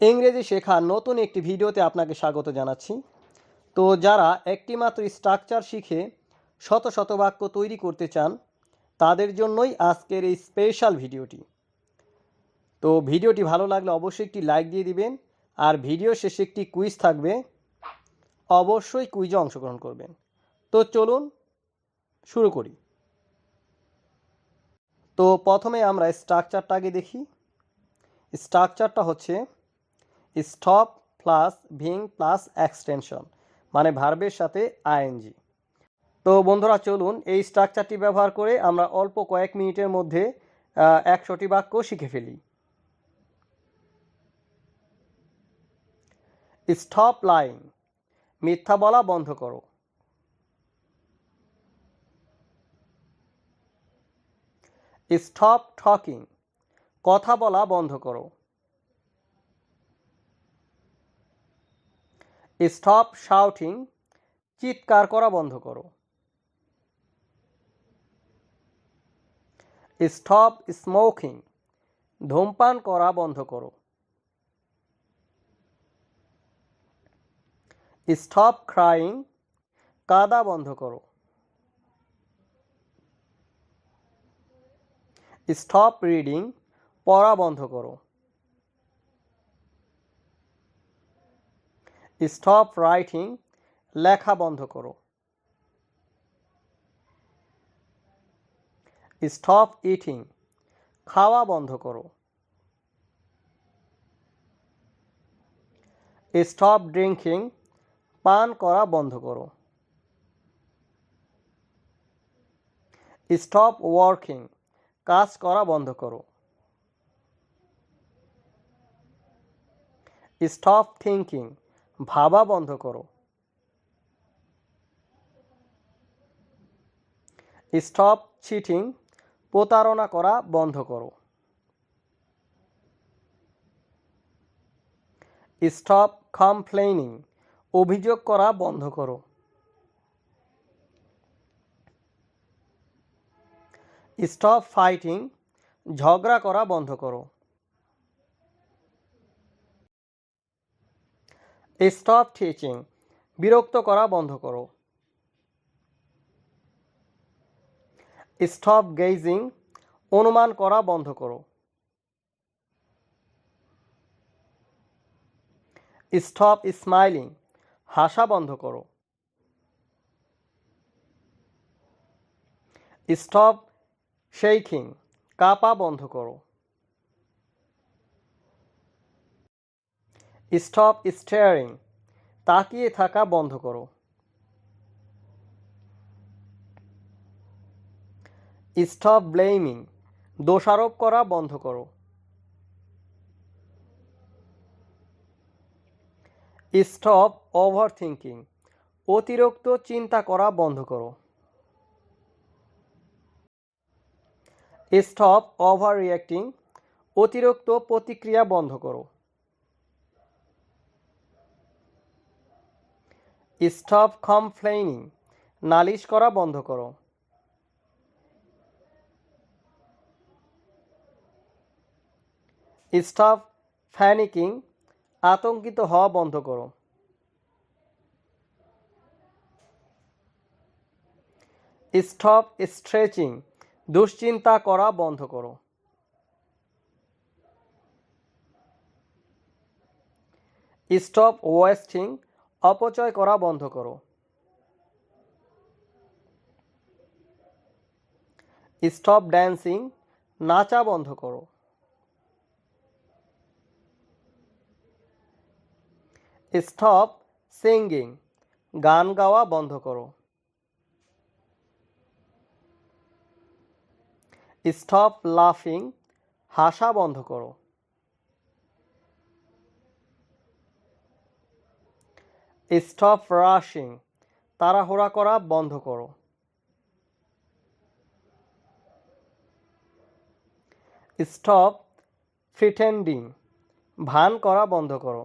ইংরেজি শেখার নতুন একটি ভিডিওতে আপনাকে স্বাগত জানাচ্ছি। তো যারা একটিমাত্র স্ট্রাকচার শিখে শত শত বাক্য তৈরি করতে চান, তাদের জন্যই আজকের এই স্পেশাল ভিডিওটি। তো ভিডিওটি ভালো লাগলে অবশ্যই একটি লাইক দিয়ে দিবেন, আর ভিডিও শেষে একটি কুইজ থাকবে, অবশ্যই কুইজে অংশগ্রহণ করবেন। তো চলুন শুরু করি। তো প্রথমে আমরা স্ট্রাকচারটা আগে দেখি। স্ট্রাকচারটা হচ্ছে stop plus ving plus extension মানে ভার্বের সাথে আইএনজি তো বন্ধুরা, চলুন এই স্ট্রাকচারটি ব্যবহার করে আমরা অল্প কয়েক মিনিটের মধ্যে একশোটি বাক্য শিখে ফেলি। স্টপ লাইং মিথ্যা বলা বন্ধ করো। স্টপ টকিং কথা বলা বন্ধ করো। স্টপ শাউটিং, চিৎকার করা বন্ধ করো। স্টপ স্মোকিং, ধূমপান করা বন্ধ করো। স্টপ ক্রাইং, কাদা বন্ধ করো। স্টপ রিডিং, পড়া বন্ধ করো। স্টপ রাইটিং লেখা বন্ধ করো। স্টপ ইটিং খাওয়া বন্ধ করো। স্টপ ড্রিঙ্কিং পান করা বন্ধ করো। স্টপ ওয়ার্কিং কাজ করা বন্ধ করো। স্টপ থিঙ্কিং ভাবা বন্ধ করো। স্টপ চিটিং প্রতারণা করা বন্ধ করো। স্টপ কমপ্লেনিং অভিযোগ করা বন্ধ করো। স্টপ ফাইটিং ঝগড়া করা বন্ধ করো। স্টপ টিচিং বিরক্ত করা বন্ধ করো। স্টপ গেজিং অনুমান করা বন্ধ করো। স্টপ স্মাইলিং হাসা বন্ধ করো। স্টপ শেইকিং কাপা বন্ধ করো। স্টপ স্টেয়ারিং, তাকিয়ে থাকা বন্ধ করো। স্টপ ব্লেমিং, দোষারোপ করা বন্ধ করো। স্টপ ওভার থিঙ্কিং অতিরিক্ত চিন্তা করা বন্ধ করো। স্টপ ওভার রিয়াক্টিং অতিরিক্ত প্রতিক্রিয়া বন্ধ করো। Stop complaining. নালিশ করা বন্ধ করো। Stop panicking. আতঙ্কিত হওয়া বন্ধ করো। Stop stretching. দুশ্চিন্তা করা বন্ধ করো। Stop wasting. অপচয় করা বন্ধ করো। স্টপ ড্যান্সিং নাচা বন্ধ করো। স্টপ সিঙ্গিং গান গাওয়া বন্ধ করো। স্টপ লাফিং হাসা বন্ধ করো। স্টপ রাশিং তাড়াহুড়া করা বন্ধ করো। স্টপ প্রিটেন্ডিং ভান করা বন্ধ করো।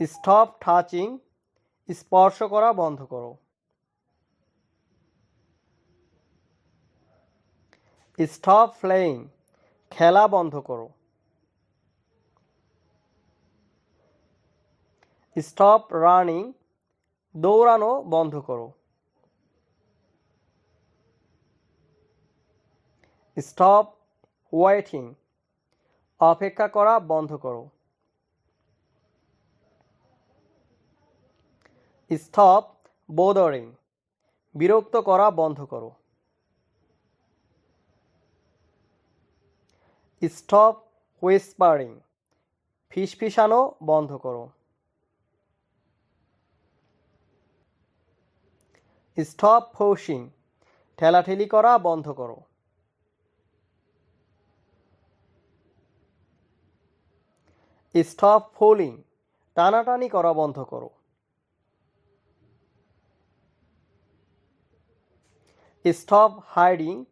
স্টপ টাচিং স্পর্শ করা বন্ধ করো। স্টপ প্লেয়িং খেলা বন্ধ করো। স্টপ রানিং, দৌড়ানো বন্ধ করো। স্টপ ওয়েটিং অপেক্ষা করা বন্ধ করো। স্টপ বোদরিং, বিরক্ত করা বন্ধ করো। স্টপ হুইসপারিং, ফিসফিসানো বন্ধ করো। স্টপ ফৌসিং ঠেলাঠেলি করা বন্ধ করো। স্টপ ফোলিং, টানাটানি করা বন্ধ করো। স্টপ হাইডিং,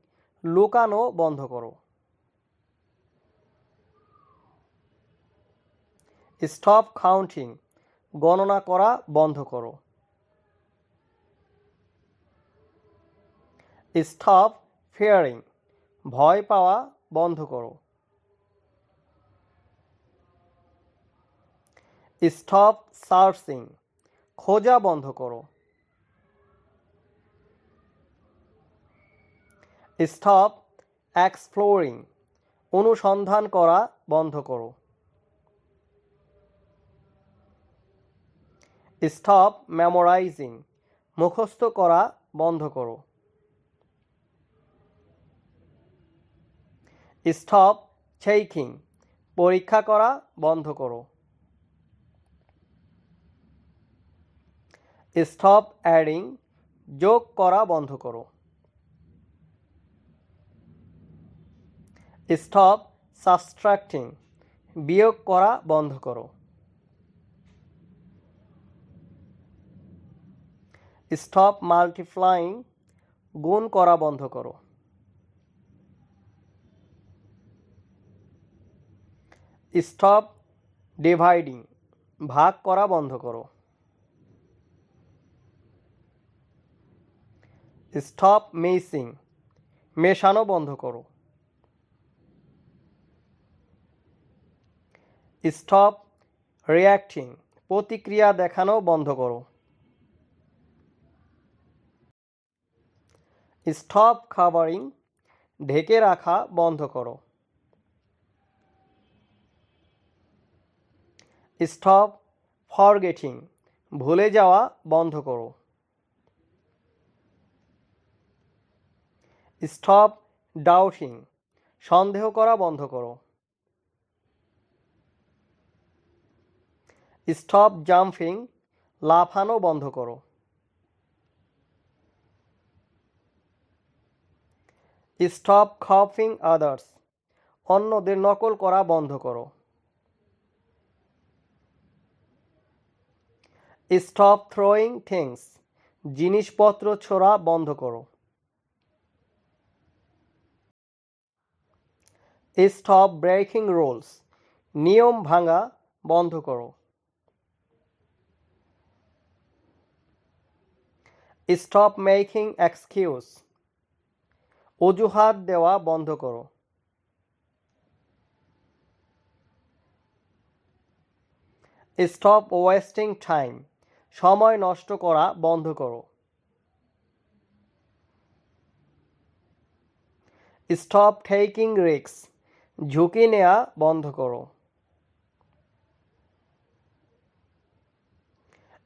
লুকানো বন্ধ করো। স্টপ কাউন্টিং, গণনা করা বন্ধ করো। স্টপ ফিয়ারিং, ভয় পাওয়া বন্ধ করো। স্টপ সার্চিং, খোঁজা বন্ধ করো। স্টপ এক্সপ্লোরিং, অনুসন্ধান করা বন্ধ করো। স্টপ মেমোরাইজিং, মুখস্থ করা বন্ধ করো। স্টপ চেকিং পরীক্ষা করা বন্ধ করো। স্টপ অ্যাডিং, যোগ করা বন্ধ করো। স্টপ সাবস্ট্রাক্টিং, বিয়োগ করা বন্ধ করো। স্টপ মাল্টিপ্লাইং, গুণ করা বন্ধ করো। Stop dividing. ভাগ করা বন্ধ করো। Stop messing. মেশানো বন্ধ করো। স্টপ রিয়াক্টিং প্রতিক্রিয়া দেখানো বন্ধ করো। Stop covering. ঢেকে রাখা বন্ধ করো। স্টপ ফরগেটিং ভুলে যাওয়া বন্ধ করো। স্টপ ডাউটিং সন্দেহ করা বন্ধ করো। স্টপ জাম্পিং লাফানো বন্ধ করো। স্টপ খপিং আদার্স অন্যদের নকল করা বন্ধ করো। স্টপ থ্রোয়িং থিংস জিনিসপত্র ছোড়া বন্ধ করো। স্টপ ব্রেকিং রুলস নিয়ম ভাঙা বন্ধ করো। স্টপ মেকিং এক্সকিউজ অজুহাত দেওয়া বন্ধ করো। স্টপ ওয়েস্টিং টাইম সময় নষ্ট করা বন্ধ করো। স্টপ টেকিং রিক্স ঝুঁকি নেওয়া বন্ধ করো।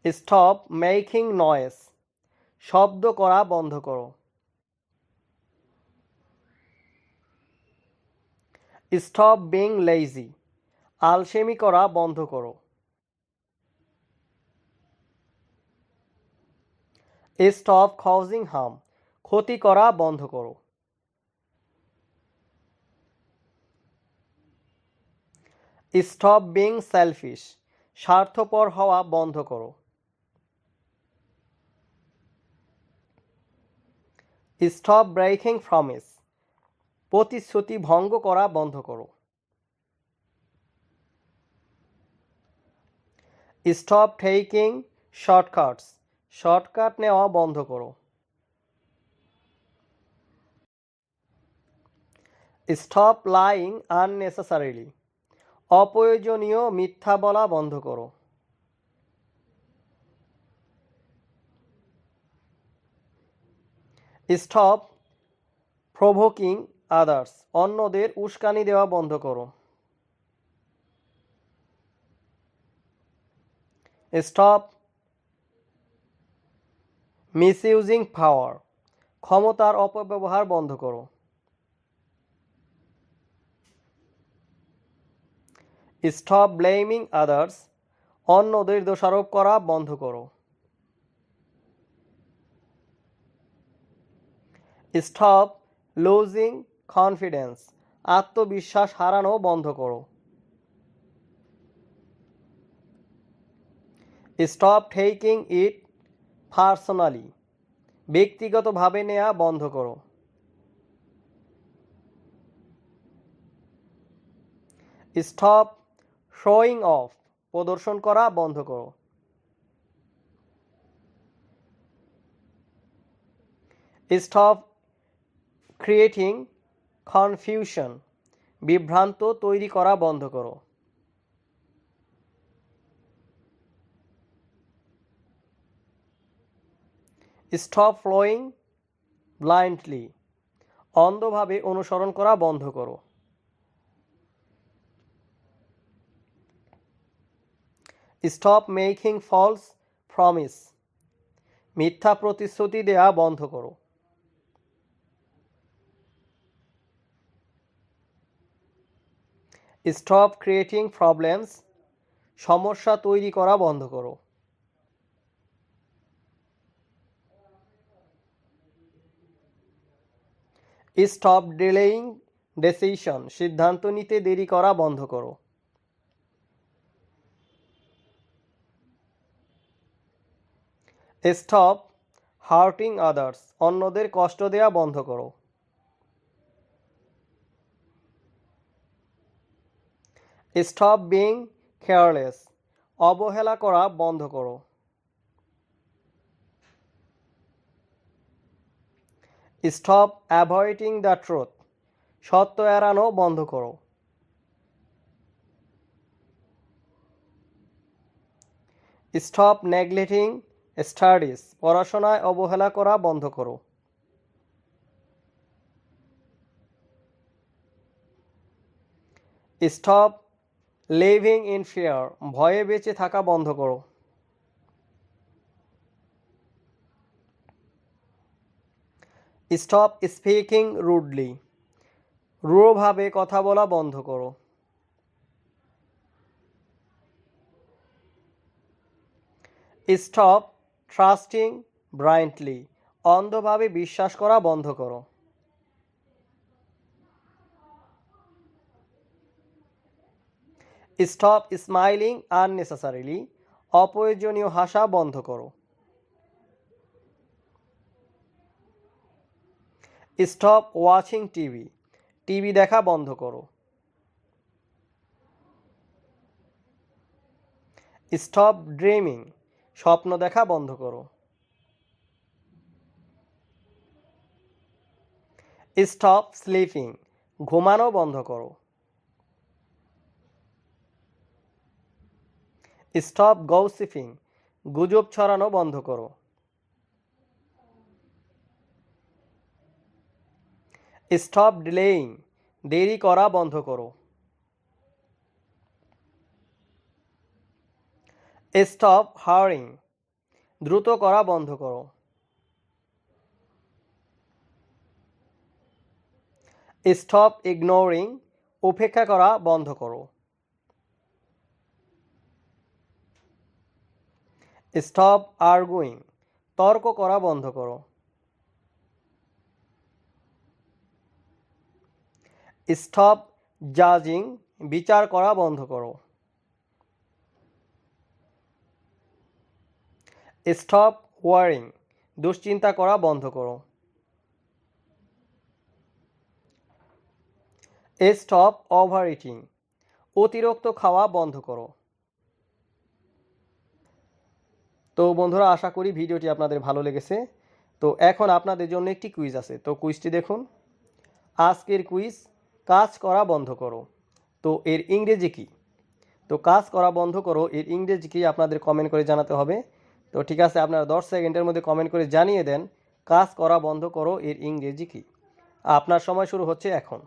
স্টপ মেকিং নয়েস শব্দ করা বন্ধ করো। স্টপ বিং লেজি আলসেমি করা বন্ধ করো। স্টপ কজিং হার্ম ক্ষতি করা বন্ধ করো। স্টপ বিং সেলফিশ স্বার্থপর হওয়া বন্ধ করো। স্টপ ব্রেকিং প্রমিস প্রতিশ্রুতি ভঙ্গ করা বন্ধ করো। স্টপ টেকিং শর্টকাটস শর্টকাট নেওয়া বন্ধ করো। Stop lying unnecessarily. অপ্রয়োজনীয় মিথ্যা বলা বন্ধ করো। Stop provoking others. অন্যদের উস্কানি দেওয়া বন্ধ করো। স্টপ মিসইউজিং পাওয়ার, ক্ষমতার অপব্যবহার বন্ধ করো। স্টপ ব্লেমিং আদার্স, অন্যদের দোষারোপ করা বন্ধ করো। স্টপ লুজিং কনফিডেন্স, আত্মবিশ্বাস হারানো বন্ধ করো। স্টপ টেকিং ইট পার্সোনালি ব্যক্তিগতভাবে নেওয়া বন্ধ করো। স্টপ শোয়িং অফ প্রদর্শন করা বন্ধ করো। স্টপ ক্রিয়েটিং কনফিউশন বিভ্রান্ত তৈরি করা বন্ধ করো। স্টপ ফ্লোয়িং ব্লাইন্ডলি অন্ধভাবে অনুসরণ করা বন্ধ করো। স্টপ মেকিং ফলস প্রমিস মিথ্যা প্রতিশ্রুতি দেয়া বন্ধ করো। স্টপ ক্রিয়েটিং প্রবলেমস সমস্যা তৈরি করা বন্ধ করো। স্টপ ডিলেইং ডেসিশন, সিদ্ধান্ত নিতে দেরি করা বন্ধ করো। স্টপ হার্টিং আদার্স, অন্যদের কষ্ট দেয়া বন্ধ করো। স্টপ বিং কেয়ারলেস, অবহেলা করা বন্ধ করো। Stop avoiding the truth. সত্য এড়ানো বন্ধ করো। Stop neglecting studies. পড়াশোনায় অবহেলা করা বন্ধ করো। Stop living in fear. ভয়ে বেঁচে থাকা বন্ধ করো। স্টপ স্পিকিং রুডলি রূঢ়ভাবে কথা বলা বন্ধ করো। স্টপ ট্রাস্টিং ব্রাইন্টলি অন্ধভাবে বিশ্বাস করা বন্ধ করো। স্টপ স্মাইলিং আননেসেসারিলি অপ্রয়োজনীয় হাসা বন্ধ করো। Stop watching TV. টিভি দেখা বন্ধ করো। স্টপ ড্রিমিং, স্বপ্ন দেখা বন্ধ করো। স্টপ স্লিপিং, ঘুমানো বন্ধ করো। স্টপ গৌসিফিং, গুজব ছড়ানো বন্ধ করো। স্টপ ডিলেইং দেরি করা বন্ধ করো। স্টপ হারিং দ্রুত করা বন্ধ করো। স্টপ ইগনোরিং, উপেক্ষা করা বন্ধ করো। স্টপ আর্গুইং, তর্ক করা বন্ধ করো। স্টপ জাজিং, বিচার করা বন্ধ করো। স্টপ ওয়ারিং, দুশ্চিন্তা করা বন্ধ করো। স্টপ ওভার ইটিং অতিরিক্ত খাওয়া বন্ধ করো। তো বন্ধুরা, আশা করি ভিডিওটি আপনাদের ভালো লেগেছে। তো এখন আপনাদের জন্য একটি কুইজ আছে। তো কুইজটি দেখুন। আজকের কুইজ কাজ করা বন্ধ করো। তো এর ইংরেজি কী? তো কাজ করা বন্ধ করো, এর ইংরেজি কি আপনাদের কমেন্ট করে জানাতে হবে। তো ঠিক আছে, আপনারা দশ সেকেন্ডের মধ্যে কমেন্ট করে জানিয়ে দেন, কাজ করা বন্ধ করো, এর ইংরেজি কী? আপনার সময় শুরু হচ্ছে এখন।